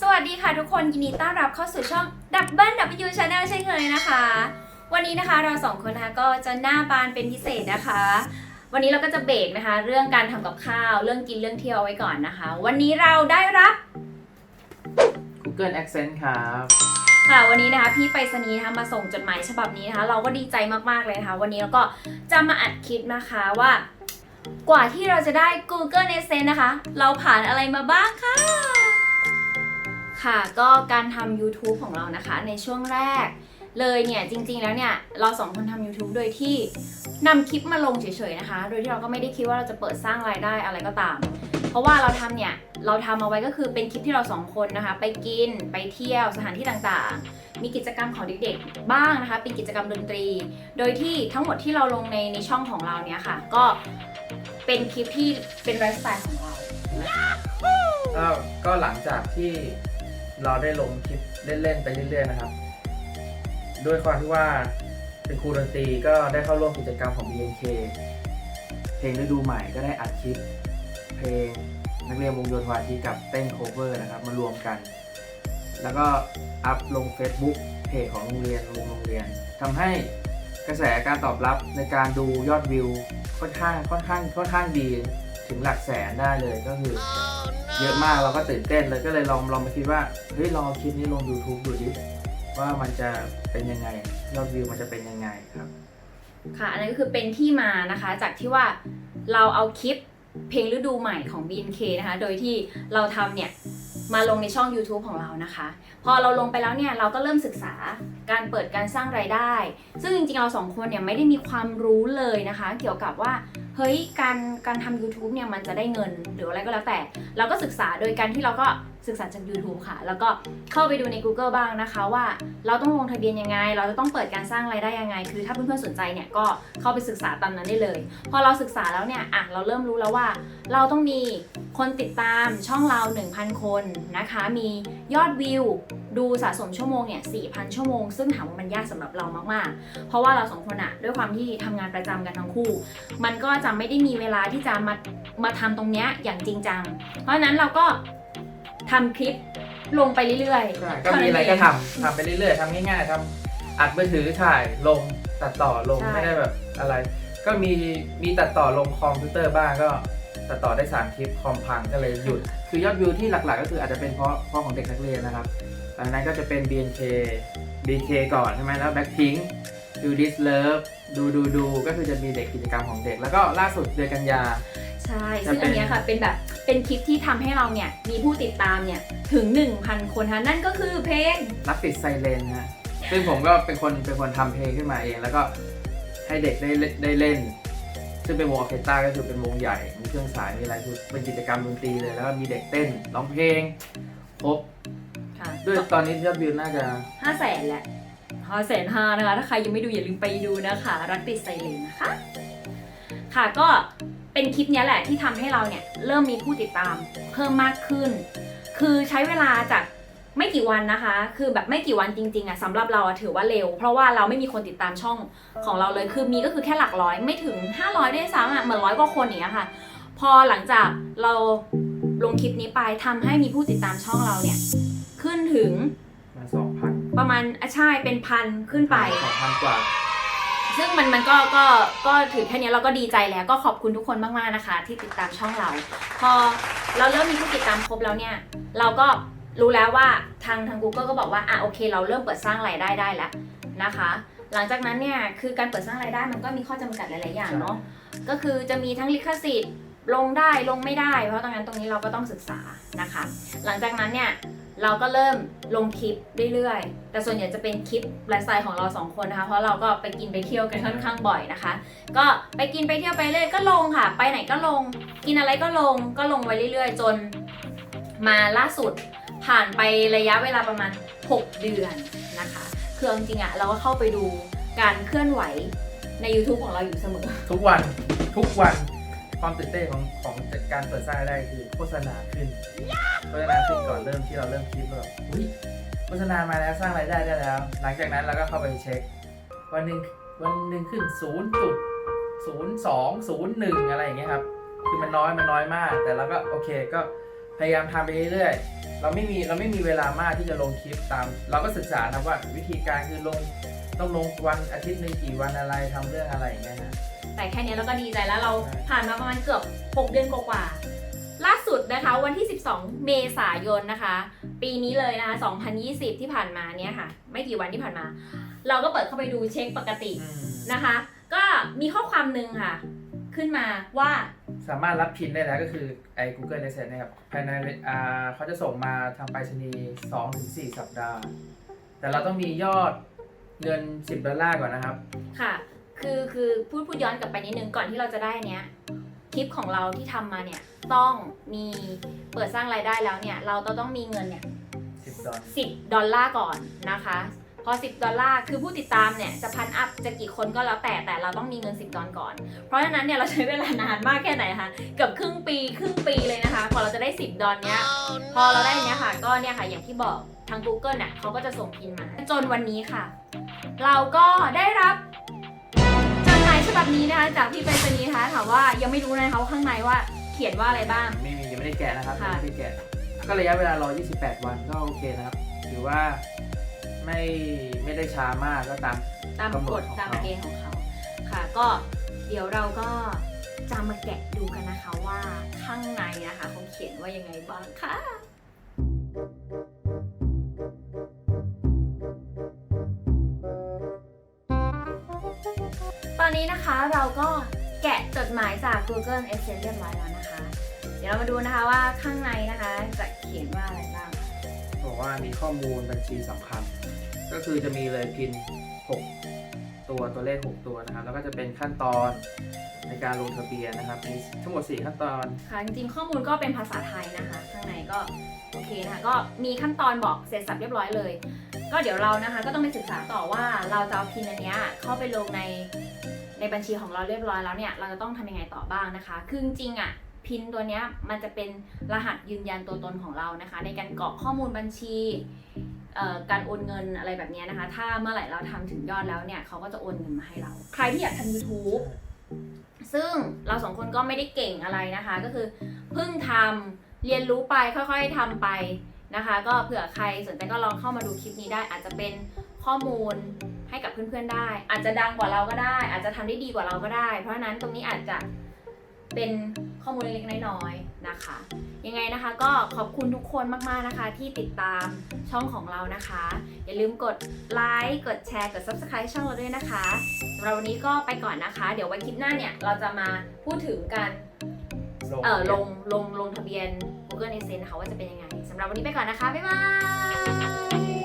สวัสดีค่ะทุกคนยินดีต้อนรับเข้าสู่ช่อง Double W Channel เช่นเคยนะคะ วันนี้นะคะเราสองคนนะคะก็จะหน้าบานเป็นพิเศษนะคะ วันนี้เราก็จะเบรกนะคะ เรื่องการทำกับข้าวเรื่องกินเรื่องเที่ยวเอาไว้ก่อนนะคะ วันนี้เราได้รับ Google Accent ครับ ค่ะวันนี้นะคะพี่ไปรษณีย์นะคะมาส่งจดหมายฉบับนี้นะคะ เราก็ดีใจมากๆเลยนะคะ วันนี้เราก็จะมาอัดคลิปนะคะว่า กว่าที่เราจะได้ Google Essence นะคะ เราผ่านอะไรมาบ้างค่ะ ค่ะก็การทำ YouTube ของเรานะคะในช่วงแรกเลยเนี่ยจริงๆแล้วเนี่ยเราสองคนทำ YouTube โดยที่นำคลิปมาลงเฉยๆนะคะ โดยที่เราก็ไม่ได้คิดว่าเราจะเปิดสร้างรายได้อะไรก็ตาม เพราะว่าเราทำเนี่ยเราทำเอาไว้ก็คือเป็นคลิปที่เราสองคนนะคะ ไปกินไปเที่ยวสถานที่ต่างๆ มีกิจกรรมของเด็กๆบ้างนะคะ เป็นกิจกรรมดนตรี โดยที่ทั้งหมดที่เราลงในในช่องของเราเนี่ยค่ะ ก็เป็นคลิปที่เป็นไลฟ์สไตล์ของเราก็ก็หลังจากที่ เราได้ลงคลิปเล่นๆไปเรื่อยๆนะครับ ด้วยความที่ว่าเป็นครูดนตรีก็ได้เข้าร่วมกิจกรรมของ BNK เพลงฤดูใหม่ก็ได้อัดคลิป เพลงนักเรียนวงโยธวาทิตกับเต้นโคเวอร์นะครับ มารวมกัน แล้วก็อัพลง Facebook เพจของโรงเรียนวงโรงเรียนทำให้กระแสการตอบรับในการดูยอดวิวค่อนข้างค่อนข้างค่อนข้างดีถึงหลักแสนได้เลยก็คือ เยอะมากเราก็ตื่นเต้นเลยก็เลยลองลองมาคิดว่าเฮ้ยลองเอาคลิปนี้ลง YouTube ดูดิว่ามันจะเป็นยังไงยอดวิวมันจะเป็นยังไงครับ ค่ะ อันนั้นก็คือเป็นที่มานะคะ จากที่ว่าเราเอาคลิปเพลงฤดูใหม่ของ BNK นะคะ โดยที่เราทำเนี่ย มาลงในช่อง YouTube ของเรานะคะ พอเราลงไปแล้วเนี่ยเราก็เริ่มศึกษาการเปิดการสร้างรายได้ ซึ่งจริงๆเราสองคนเนี่ยไม่ได้มีความรู้เลยนะคะ เกี่ยวกับว่าเฮ้ยการการทำ YouTube เนี่ยมันจะได้เงินหรืออะไรก็แล้วแต่ เราก็ศึกษาโดยการที่เราก็ ศึกษาจาก YouTube ค่ะ แล้วก็เข้าไปดูใน Google บ้างนะคะว่าเราต้องลงทะเบียนยังไง เราจะต้องเปิดการสร้างรายได้ยังไง คือถ้าเพื่อนๆสนใจเนี่ยก็เข้าไปศึกษาตามนั้นได้เลย พอเราศึกษาแล้วเนี่ยอะเราเริ่มรู้แล้วว่า เราต้องมีคนติดตามช่องเรา 1,000 คนนะคะ มียอดวิวดูสะสมชั่วโมงเนี่ย 4,000 ชั่วโมง ซึ่งถามว่ามันยากสำหรับเรามาก ๆ เพราะว่าเราสองคนอะด้วยความที่ทำงานประจำกันทั้งคู่ มันก็จะไม่ได้มีเวลาที่จะมา มาทำตรงเนี้ยอย่างจริงจัง เพราะนั้นเราก็ ทำคลิปลงไปเรื่อยใช่ๆก็มีอะไรก็เท่านั้นเง ทำทำไปเรื่อยๆทำง่ายๆทำอัดมือถือถ่ายลงตัดต่อลงใช่ ไม่ได้แบบอะไร ก็มีมีตัดต่อลงคอมพิวเตอร์บ้างก็ตัดต่อได้สามคลิปคอมพังก็เลยหยุด คือยอดวิวที่หลักๆ ก็คืออาจจะเป็นเพราะเพราะของเด็กนักเรียนนะครับหลังจากนั้นก็จะเป็น BNK BK ก่อนใช่ไหมแล้ว Blackpink Do This Love ดูดูดูก็คือจะมีเด็กกิจกรรมของเด็ก แล้วก็ล่าสุดเดือนกันยา ใช่จะซึ่งเป็นอันเนี้ยค่ะเป็นแบบเป็นคลิปที่ทำให้เราเนี่ยมีผู้ติดตามเนี่ยถึง 1,000 คนค่ะนั่นก็คือเพลงรักติดไซเรนฮะซึ่งผมก็เป็นคนเป็นคนทำเพลงขึ้นมาเอง แล้วก็ให้เด็กได้เล่นได้เล่น ซึ่งเป็นวงออร์เคสตราก็คือเป็นวงใหญ่ มีเครื่องสายมีอะไรคือเป็นกิจกรรมดนตรีเลย แล้วก็มีเด็กเต้นร้องเพลงครบค่ะด้วยตอนนี้ยอดวิวน่าจะห้าแสนแหละห้าแสนห้านะคะ ถ้าใครยังไม่ดูอย่าลืมไปดูนะคะ รักติดไซเลนนะคะ ค่ะก็ เป็นคลิปเนี้ยแหละที่ทำให้เราเนี่ยเริ่มมีผู้ติดตามเพิ่มมากขึ้น คือใช้เวลาจากไม่กี่วันนะคะ คือแบบไม่กี่วันจริงๆอะสำหรับเราอะถือว่าเร็ว เพราะว่าเราไม่มีคนติดตามช่องของเราเลย คือมีก็คือแค่หลักร้อยไม่ถึง 500ด้วยซ้ำอะเหมือนร้อยกว่าคนอย่างเงี้ยค่ะ พอหลังจากเราลงคลิปนี้ไปทำให้มีผู้ติดตามช่องเราเนี่ย ขึ้นถึงมาสองพันประมาณอะใช่เป็นพันขึ้นไปสองพันกว่า ซึ่งมันมันก็ก็ก็ถือแค่นี้เราก็ดีใจแล้วก็ขอบคุณทุกคนมากๆนะคะ ที่ติดตามช่องเรา พอเราเริ่มมีผู้ติดตามครบแล้วเนี่ย เราก็รู้แล้วว่าทางทาง Google ก็บอกว่าอะโอเค เราเริ่มเปิดสร้างรายได้ได้แล้วนะคะ หลังจากนั้นเนี่ยคือการเปิดสร้างรายได้มันก็มีข้อจำกัดหลายๆอย่างเนาะก็คือจะมีทั้งลิขสิทธิ์ลงได้ลงไม่ได้ เพราะตรงนั้นตรงนี้เราก็ต้องศึกษานะคะ หลังจากนั้นเนี่ย เราก็เริ่มลงคลิปเรื่อยๆ แต่ส่วนใหญ่จะเป็นคลิปไลฟ์สไตล์ของเราสองคนนะคะ เพราะเราก็ไปกินไปเที่ยวกันค่อนข้างบ่อยนะคะ ก็ไปกินไปเที่ยวไปเรื่อยก็ลงค่ะ ไปไหนก็ลง กินอะไรก็ลง ก็ลงไว้เรื่อยๆ จนมาล่าสุดผ่านไประยะเวลาประมาณ 6 เดือนนะคะ คือเอาจริงๆอะเราก็เข้าไปดูการเคลื่อนไหวใน YouTube ของเราอยู่เสมอ ทุกวัน ทุกวัน ความตื่นเต้นของของการเปิดสร้างรายได้คือโฆษณาขึ้น โฆษณาขึ้นก่อนเริ่มที่เราเริ่มคลิปแบบอุ้ยโฆษณามาแล้วสร้างรายได้ได้แล้ว หลังจากนั้นเราก็เข้าไปเช็ค วันหนึ่งวันหนึ่งขึ้นศูนย์จุดศูนย์สองศูนย์หนึ่งอะไรอย่างเงี้ยครับ คือมันน้อยมันน้อยมาก แต่เราก็โอเคก็พยายามทำไปเรื่อยๆ เราไม่มีเราไม่มีเวลามากที่จะลงคลิปตาม เราก็ศึกษานะว่าวิธีการคือลงต้องลงวันอาทิตย์หนึ่งกี่วันอะไรทำเรื่องอะไรอย่างเงี้ยฮะ แต่แค่นี้เราก็ดีใจแล้วเราใช่ผ่านมาประมาณเกือบ 6 เดือนกว่าๆล่าสุดนะคะวันที่ 12 เมษายนนะคะ ปีนี้เลยนะคะ2020 ที่ผ่านมาเนี่ยค่ะ ไม่กี่วันที่ผ่านมา เราก็เปิดเข้าไปดูเช็คปกติอืมนะคะ ก็มีข้อความหนึ่งค่ะ ขึ้นมาว่าสามารถรับพินได้แล้วก็คือไอ้ Google Adsense นะครับภายในอ่าเขาจะส่งมาทางไปรษณีย์2ถึง4สัปดาห์ แต่เราต้องมียอดเงิน 10 ดอลลาร์ก่อนนะครับ ค่ะ คือคือพูดพูดย้อนกลับไปนิดนึงก่อนที่เราจะได้เนี้ยคลิปของเราที่ทำมาเนี่ยต้องมีเปิดสร้างรายได้แล้วเนี่ยเราต้องต้องมีเงินเนี่ย10ดอลลาร์10ดอลลาร์ก่อนนะคะ พอ 10 ดอลลาร์คือผู้ติดตามเนี่ยจะพันอัพจะกี่คนก็แล้วแต่แต่เราต้องมีเงิน 10 ดอลก่อน เพราะฉะนั้นเนี่ยเราใช้เวลานานมากแค่ไหนคะเกือบครึ่งปีครึ่งปีเลยนะคะพอเราจะได้ 10 ดอลเนี้ยพอเราได้เนี้ยค่ะก็เนี่ยค่ะอย่างที่บอกทาง Google น่ะเขาก็จะส่งพินมา จนวันนี้ค่ะ เราก็ได้รับจดหมายฉ บับนี้นะคะจากพี่ไปรษณีย์นะคะถามว่ายังไม่รู้นะคะว่าข้างในว่าเขียนว่าอะไรบ้าง ไม่มียังไม่ได้แกะนะครับยังค่ะ ไม่ได้แกะก็ระยะเวลารอ 28 วันก็โอเคนะครับถือว่าไม่ไม่ได้ช้ามากก็ตาม ตามกำหนกดฎของตามเขาเกณฑ์ของเขาค่ะ ก็เดี๋ยวเราก็จะมาแกะดูกันนะคะว่าข้างในนะคะเขาเขียนว่ายังไงบ้างค่ะ อนนี้นะคะเราก็แกะจดหมายจาก Google Essence เรียบร้อยแล้วนะคะ เดี๋ยวเรามาดูนะคะว่าข้างในนะคะจะเขียนว่าอะไรบ้าง บอกว่ามีข้อมูลบัญชีสำคัญ ก็คือจะมีเลยพิน 6 ตัวตัวเลข 6 ตัวนะครับ แล้วก็จะเป็นขั้นตอนในการลงทะเบียนนะครับมีทั้งหมด 4 ขั้นตอน ค่ะ จริงๆ ข้อมูลก็เป็นภาษาไทยนะคะ ข้างในก็โอเคนะคะ ก็มีขั้นตอนบอกเสร็จสับเรียบร้อยเลย ก็เดี๋ยวเรานะคะ ก็ต้องไปศึกษาต่อว่าเราจะเอาพินอันเนี้ยเข้าไปลงใน ในบัญชีของเราเรียบร้อยแล้วเนี่ย เราจะต้องทำยังไงต่อบ้างนะคะ คือจริงอะพินตัวเนี้ยมันจะเป็นรหัสยืนยันตัวตนของเรานะคะ ในการกรอกข้อมูลบัญชีการโอนเงินอะไรแบบนี้นะคะ ถ้าเมื่อไหร่เราทำถึงยอดแล้วเนี่ยเขาก็จะโอนเงินมาให้เรา ใครที่อยากทำ YouTube ซึ่งเราสองคนก็ไม่ได้เก่งอะไรนะคะ ก็คือเพิ่งทำเรียนรู้ไปค่อยๆทำไปนะคะ ก็เผื่อใครสนใจก็ลองเข้ามาดูคลิปนี้ได้อาจจะเป็นข้อมูล ให้กับเพื่อนๆได้ อาจจะดังกว่าเราก็ได้ อาจจะทำได้ดีกว่าเราก็ได้ เพราะฉะนั้นตรงนี้อาจจะเป็นข้อมูลเล็กๆน้อยๆนะคะ ยังไงนะคะก็ขอบคุณทุกคนมากๆนะคะ ที่ติดตามช่องของเรานะคะ อย่าลืมกดไลค์กดแชร์กด subscribe ช่องเราด้วยนะคะสำหรับวันนี้ก็ไปก่อนนะคะ เดี๋ยวไว้คลิปหน้าเนี่ยเราจะมาพูดถึงการเออลงลงลงทะเบียน Google Essence นะคะว่าจะเป็นยังไงสำหรับวันนี้ไปก่อนนะคะ บ๊ายบาย